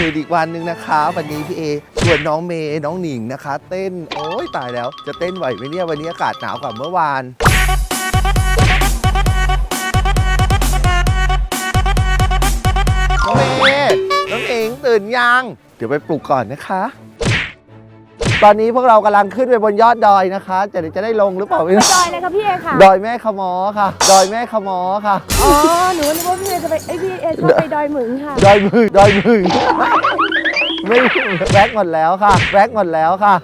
อื่นอีกวันหนึ่งนะคะ วันนี้พี่เอชวนน้องเมย์น้องหนิงนะคะ เต้นโอ้ยตายแล้ว จะเต้นไหวไหมเนี่ยวันนี้อากาศหนาวกว่าเมื่อวานน้องเมย์น้องเองตื่นยัง เดี๋ยวไปปลุกก่อนนะคะ ตอนนี้พวกเรากำลังขึ้นไปบนยอดดอยนะคะจะเดี๋ยวจะได้ลงหรือเปล่าไม่รู้ดอยเลยค่ะพี่เอค่ะ ดอยแม่ขมอค่ะ ดอยแม่ขมอค่ะ อ๋อ หนูนึกว่าพี่เอจะไปไอยพี่เอชอบไปดอยหมึงค่ะ ดอยมือดอยมือไม่แบ็กหมดแล้วค่ะแบ็กหมดแล้วค่ะ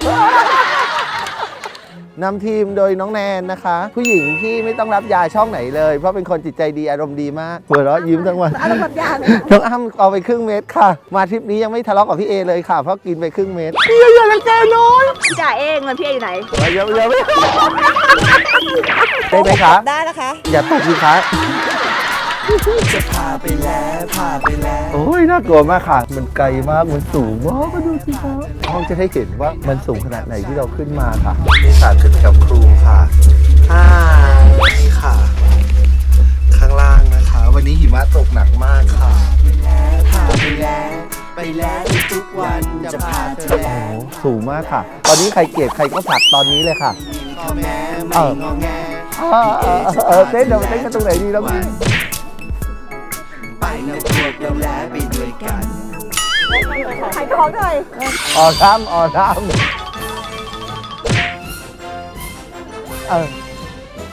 นำทีมโดยน้องแนนนะคะ ผู้หญิงที่ไม่ต้องรับยาช่องไหนเลย เพราะเป็นคนจิตใจดีอารมณ์ดีมากหัวเราะยิ้มทั้งวัน อารมณ์แบบยาเลย น้องอ้ำเอาไปครึ่งเม็ดค่ะ มาทริปนี้ยังไม่ทะเลาะกับพี่เอเลยค่ะ เพราะกินไปครึ่งเม็ดพี่อย่าละแกน้อยจ่าเองเงินพี่เออยู่ไหน อย่าอย่าไม่ได้ไหมคะ ได้นะคะ อย่าตกสิคะ จะพาไปแล้วพาไปแล้วโอ้ยน่ากลัวมากค่ะ มันไกลมาก มันสูงมากมาดูสิครับห้องจะได้เห็นว่ามันสูงขนาดไหนที่เราขึ้นมาค่ะนี่สาขึ้นกับครูค่ะอ่านี่ค่ะ ข้างล่างนะคะ วันนี้หิมะตกหนักมากค่ะพาไปแล้วไปแล้วทุกวันจะพาเธอโอ้โหสูงมากค่ะ ตอนนี้ใครเกลียดใครก็ผลักตอนนี้เลยค่ะพ่อแม่ไม่งอแงเออเออเออเต้นเดี๋ยวมาเต้นกันตรงไหนดีแล้วพี่ไป นะพวกเราแลไปด้วยกันขายของหน่อยออท้ำออท้ำเออ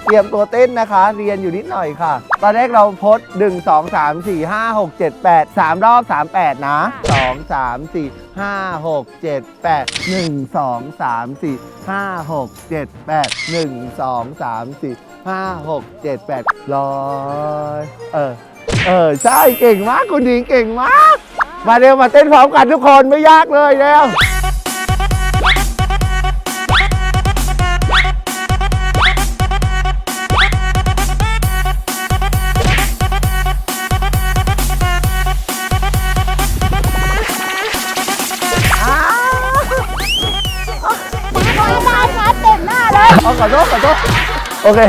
เตรียมตัวเต้นนะคะ เรียนอยู่นิดหน่อยค่ะ ตอนแรกเราโพสหนึ่งสองสามสี่ห้าหกเจ็ดแปดสามรอบสามแปดนะสองสามสี่ห้าหกเจ็ดแปดหนึ่งสองสามสี่ห้าหกเจ็ดแปดหนึ่งสองสามสี่ห้าหกเจ็ดแปดร้อยเออ เออใช่เก่งมากคุณหญิงเก่งมาก มาเร็วมาเต้นพร้อมกันทุกคนไม่ยากเลยเร็วมาบอยบายค่ะเต็มหน้าเลยเอาขอโทษขอโทษโอเค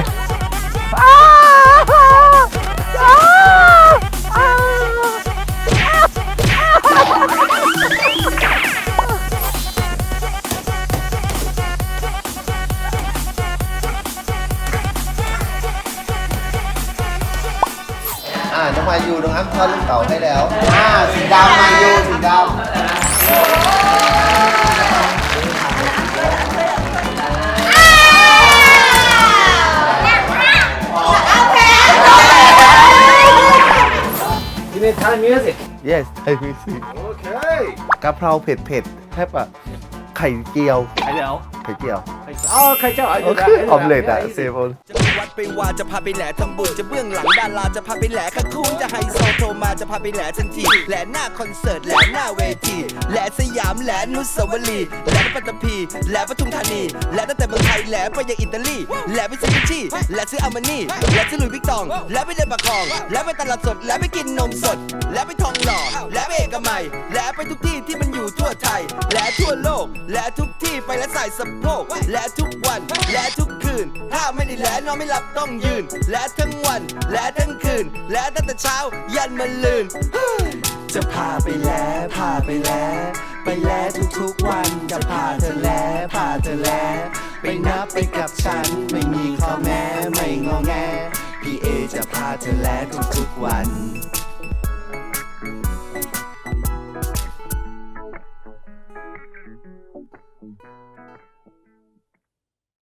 อ่าน้องมายูน้องอ้ำทอดลูกเต๋าให้แล้วอ่าสีดำมายูสีดำ yes I will see โอเคกะเพราเผ็ดเผ็ดๆแทบอะไข่เจียวไข่เดียว ไข่เจียว อ๋อไข่เจ้าโอเคออมเล็ตอะเซฟอนจะไปวัดไปวาจะพาไปแหล่ทำบุญจะเบื้องหลังดาราจะพาไปแหล่ข้างคูนจะไฮโซโทรมาจะพาไปแหล่ทันทีแหล่หน้าคอนเสิร์ตแหล่หน้าเวทีแหล่สยามแหล่นุสาวรีย์แหล่ปัตตภีแหล่ปทุมธานีแหล่ตั้งแต่เมืองไทยแหล่ไปยังอิตาลีแหล่ไปซื้อกุชชี่แหล่ซื้ออามานี่แหล่ซื้อหลุยส์วิกตองแหล่ไปเดินปากคลองแหล่ไปตลาดสดแหล่ไปกินนมสดแหล่ไปทองหล่อแหล่ไปเอกมัยแทั่วโลก แล่ทุกที่ไปและใส่สะโพกแล่ทุกวัน แล่ทุกคืน ถ้าไม่ได้แล่นอนไม่หลับต้องยืน แล่ทั้งวัน แล่ทั้งคืน แล่ตั้งแต่เช้ายันมาลืน จะพาไปแล้วพาไปแล้วไปแล้วทุกๆวันจะพาเธอแล้วพาเธอแล้วไปนับไปกับฉันไม่มีข้อแม้ไม่งอแงพี่เอจะพาเธอแล้วทุกๆวัน